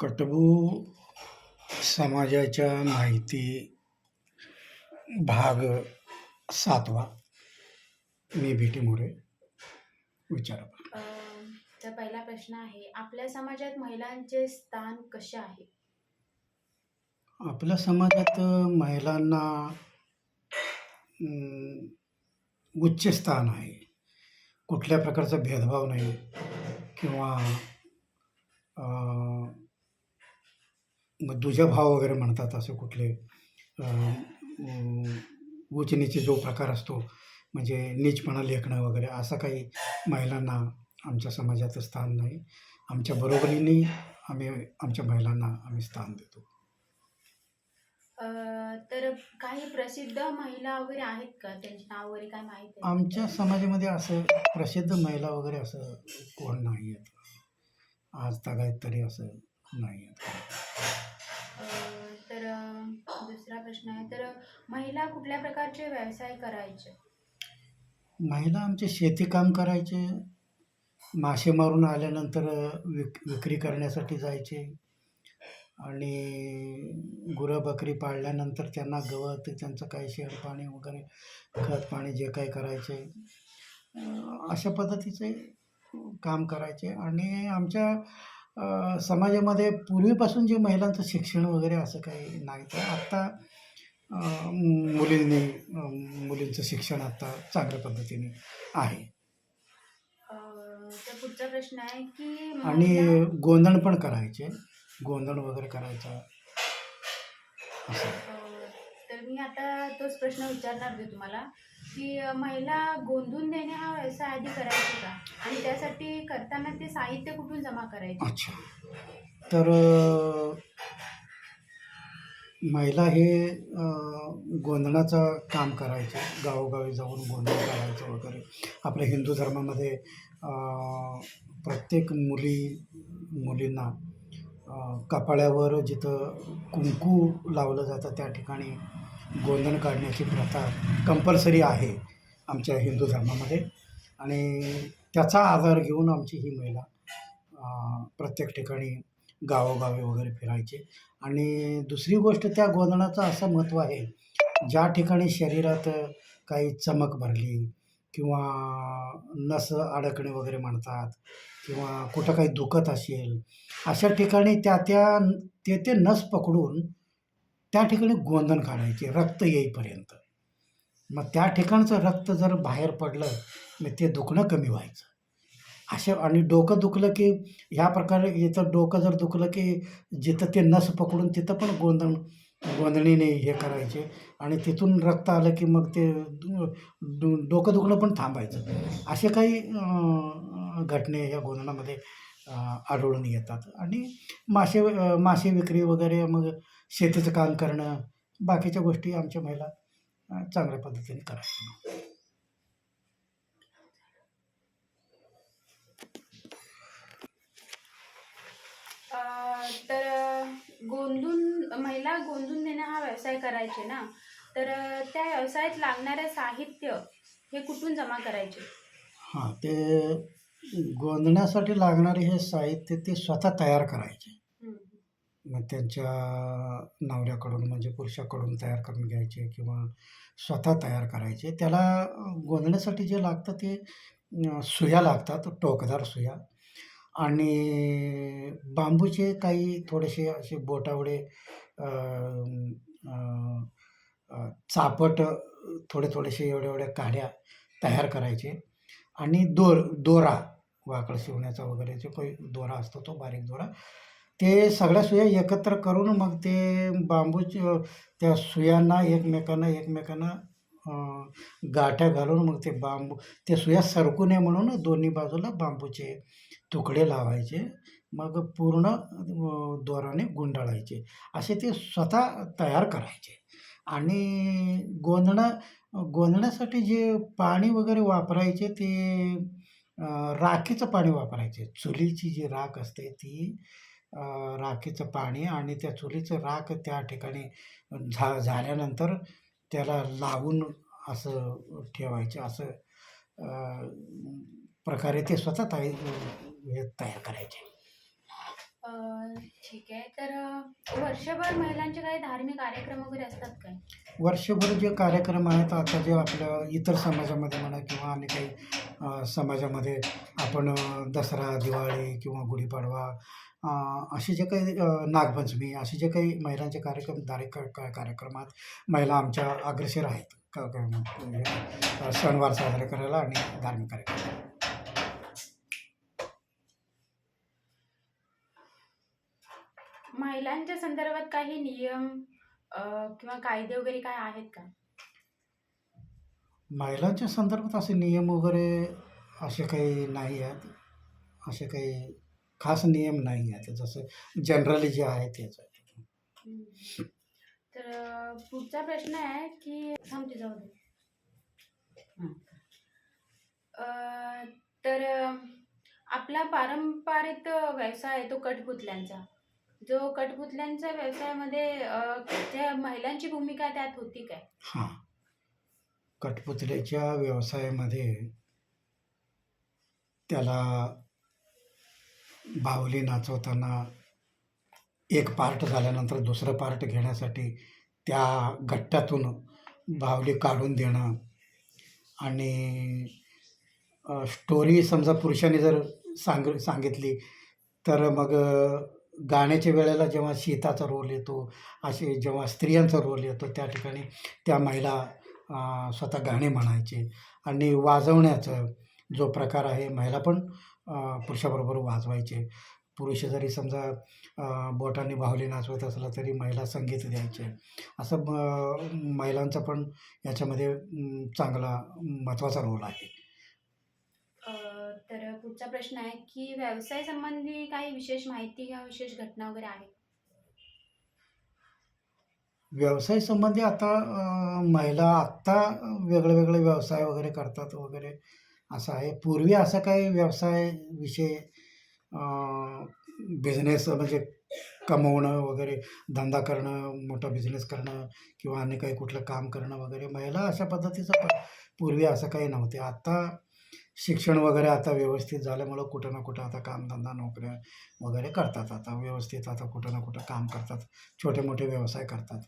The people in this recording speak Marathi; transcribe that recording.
कटबू समाजाच्या माहिती भाग सातवा. मी बी टी मोरे. विचारा. तर पहिला प्रश्न आहे आपल्या समाजात महिलांचे स्थान कसे आहे? आपल्या समाजात महिलांना अं, उच्च स्थान आहे. कुठल्या प्रकारचा भेदभाव नाही किंवा अं, मग दुजाभाव वगैरे म्हणतात असे कुठले अं, अं, उच्च नीच जो प्रकार असतो म्हणजे नीचपणा लेखणं वगैरे असं काही महिलांना आमच्या समाजात स्थान नाही. आमच्या बरोबरीने आम्ही आमच्या महिलांना आम्ही स्थान देतो. तर काही प्रसिद्ध महिला वगैरे आहेत का? त्यांचे नाव वगैरे काय माहीत आहे? आमच्या समाजामध्ये असं प्रसिद्ध महिला वगैरे असं कोण नाही आहेत आज तागायत तरी असं नाही आहेत तर दुसरा प्रश्न आहे. तर महिला कुठल्या प्रकारचे व्यवसाय करायचे? महिला आमचे शेतीकाम करायचे. मासे मारून आल्यानंतर विक विक्री करण्यासाठी जायचे. आणि गुरं बकरी पाळल्यानंतर त्यांना गवत त्यांचं काही शेण पाणी वगैरे खत पाणी जे काही करायचे. अशा पद्धतीचे काम करायचे. आणि आमच्या समाजामध्ये पूर्वीपासून जे महिलांचं शिक्षण वगैरे असं काही नाही. तर आत्ता मुलींनी मुलींचं शिक्षण आत्ता चांगल्या पद्धतीने आहे. पुढचा प्रश्न आहे की आणि गोंधण पण करायचे. गोंधण वगैरे करायचा. असं. आता तोच प्रश्न विचारणार होते तुम्हाला की महिला गोंधून देणे हा व्यवसाय आधी करायचा का? आणि त्यासाठी करताना ते साहित्य कुठून जमा करायचे? अच्छा. तर महिला हे गोंधणाचं काम करायचे. गावोगावी जाऊन गोंधळ करायचं वगैरे. आपल्या हिंदू धर्मामध्ये प्रत्येक मुली मुलींना कपाळ्यावर जिथं कुंकू लावलं जातं त्या ठिकाणी गोंधण काढण्याची प्रथा कंपल्सरी आहे आमच्या हिंदू धर्मामध्ये. आणि त्याचा आधार घेऊन आमची ही महिला प्रत्येक ठिकाणी गावोगावी वगैरे फिरायचे. आणि दुसरी गोष्ट त्या गोंधळाचं असं महत्त्व आहे ज्या ठिकाणी शरीरात काही चमक भरली किंवा नस अडकणे वगैरे म्हणतात किंवा कुठं काही दुखत असेल अशा ठिकाणी त्या त्या ते ते नस पकडून त्या ठिकाणी गोंधण काढायचे रक्त येईपर्यंत. मग त्या ठिकाणचं रक्त जर बाहेर पडलं मग ते दुखणं कमी व्हायचं. असे आणि डोकं दुखलं की ह्या प्रकारे इथं डोकं जर दुखलं की जिथं ते नस पकडून तिथं पण गोंधण गोंधणीने हे करायचे. आणि तिथून रक्त आलं की मग ते डोकं दुखणं पण थांबायचं. असे काही घटने या गोंधणामध्ये आढळून येतात. आणि मासे मासे विक्री वगैरे मग शेतीचं काम करणं बाकीच्या गोष्टी आमच्या महिला चांगल्या पद्धतीने करायच्या अं, तर गोंधून महिला गोंधून देणे हा व्यवसाय करायचे ना? तर त्या व्यवसायात लागणारे साहित्य हे कुठून जमा करायचे? हां ते गोंधण्यासाठी लागणारे हे साहित्य ते स्वतः तयार करायचे. मग त्यांच्या नवऱ्याकडून म्हणजे पुरुषाकडून तयार करून घ्यायचे किंवा स्वतः तयार करायचे. त्याला गोंधण्यासाठी जे लागतं ते सुया लागतात टोकदार सुया. आणि बांबूचे काही थोडेसे असे बोटावडे चापट थोडे थोडेसे एवढ्या एवढ्या काड्या तयार करायचे. आणि दोर दोरा वाकड शिवण्याचा वगैरे जो काही दोरा असतो तो बारीक दोरा. ते सगळ्या सुया एकत्र करून मग ते बांबूचे त्या सुयांना एकमेकांना एकमेकांना गाठ्या घालून मग ते बांबू ते सुया सरकू नये म्हणून दोन्ही बाजूला बांबूचे तुकडे लावायचे. मग पूर्ण दोराने गुंडाळायचे. असे ते स्वतः तयार करायचे. आणि गोंधणं गोंधण्यासाठी जे पाणी वगैरे वापरायचे ते राखीचं राखेचं पाणी वापरायचे. चुलीची जी राख असते ती राखेचं पाणी आणि त्या चुलीचं राख त्या ठिकाणी झा झाल्यानंतर त्याला लावून असं ठेवायचे असं प्रकारे ते स्वतः तयार हे तयार करायचे. ठीक आहे. तर वर्षभर महिलांचे काही धार्मिक कार्यक्रम वगैरे असतात काय? वर्षभर जे कार्यक्रम आहेत आता जे आपल्या इतर समाजामध्ये म्हणा किंवा आणि काही समाजामध्ये आपण दसरा दिवाळी किंवा गुढीपाडवा असे जे काही नागपंचमी असे जे काही महिलांचे कार्यक्रम का- कार्यक्रमात महिला आमच्या अग्रेसर आहेत. क- म्हणजे, सणवार साजरे करायला आणि धार्मिक कार्यक्रम. महिलांच्या संदर्भात काही नियम किंवा कायदे वगैरे काय आहेत का? महिलांच्या संदर्भात असे नियम वगैरे असे काही नाही आहेत. असे काही खास नियम नाही आहेत जसं जनरली जे आहे तेच आहे. हम्म. तर पुढचा प्रश्न आहे की थांबते जाऊ दे. हं. अं, तर आपला पारंपरिक व्यवसाय आहे तो कठपुतल्यांचा. जो कठपुतल्यांच्या व्यवसायामध्ये अं, ज्या महिलांची भूमिका त्यात होती काय? हां. कठपुतळीच्या व्यवसायामध्ये त्याला बाहुली नाचवताना एक पार्ट झाल्यानंतर दुसरं पार्ट घेण्यासाठी त्या गट्ट्यातून बाहुली काढून देणं आणि स्टोरी समजा पुरुषाने जर सांग सांगितली तर मग गाण्याच्या वेळेला जेव्हा सीताचा रोल येतो असे जेव्हा स्त्रियांचा रोल येतो त्या ठिकाणी त्या महिला स्वतः गाणे म्हणायचे आणि वाजवण्याचं जो प्रकार आहे महिला पण पुरुषाबरोबर वाजवायचे. पुरुष जरी समजा बोटाने बाहुली नाचवत असला तरी महिला संगीत द्यायचे. असं महिलांचा पण याच्यामध्ये चांगला महत्त्वाचा रोल आहे. तर पुढचा प्रश्न आहे की व्यवसाय संबंधी काही विशेष माहिती किंवा विशेष घटना वगैरे आहे? व्यवसाय संबंधी आता महिला आत्ता वेगळे वेगळे व्यवसाय वगैरे करतात वगैरे. असं आहे. पूर्वी असा काही व्यवसाय विषय बिझनेस म्हणजे कमवणं वगैरे धंदा करणं मोठा बिझनेस करणं किंवा आणि काही कुठलं काम करणं वगैरे महिला अशा पद्धतीचं पूर्वी असं काही नव्हते. आत्ता शिक्षण वगैरे आता व्यवस्थित झाल्यामुळं कुठं ना कुठं आता कामधंदा नोकऱ्या वगैरे करतात. आता व्यवस्थित आता कुठं ना कुठं काम करतात. छोटे मोठे व्यवसाय करतात.